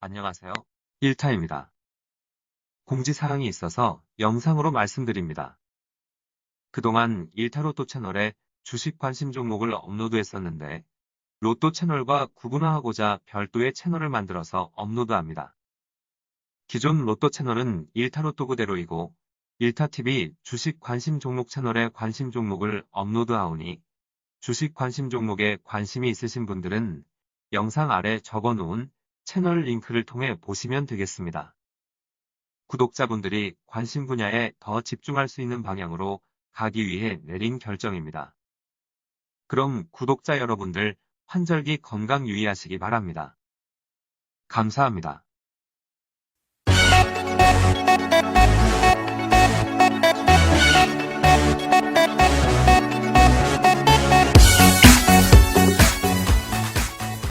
안녕하세요. 1타입니다. 공지사항이 있어서 영상으로 말씀드립니다. 그동안 1타 로또 채널에 주식 관심 종목을 업로드했었는데 로또 채널과 구분화하고자 별도의 채널을 만들어서 업로드합니다. 기존 로또 채널은 1타 로또 그대로이고 1타TV 주식 관심 종목 채널에 관심 종목을 업로드하오니 주식 관심 종목에 관심이 있으신 분들은 영상 아래 적어놓은 채널 링크를 통해 보시면 되겠습니다. 구독자분들이 관심 분야에 더 집중할 수 있는 방향으로 가기 위해 내린 결정입니다. 그럼 구독자 여러분들 환절기 건강 유의하시기 바랍니다. 감사합니다.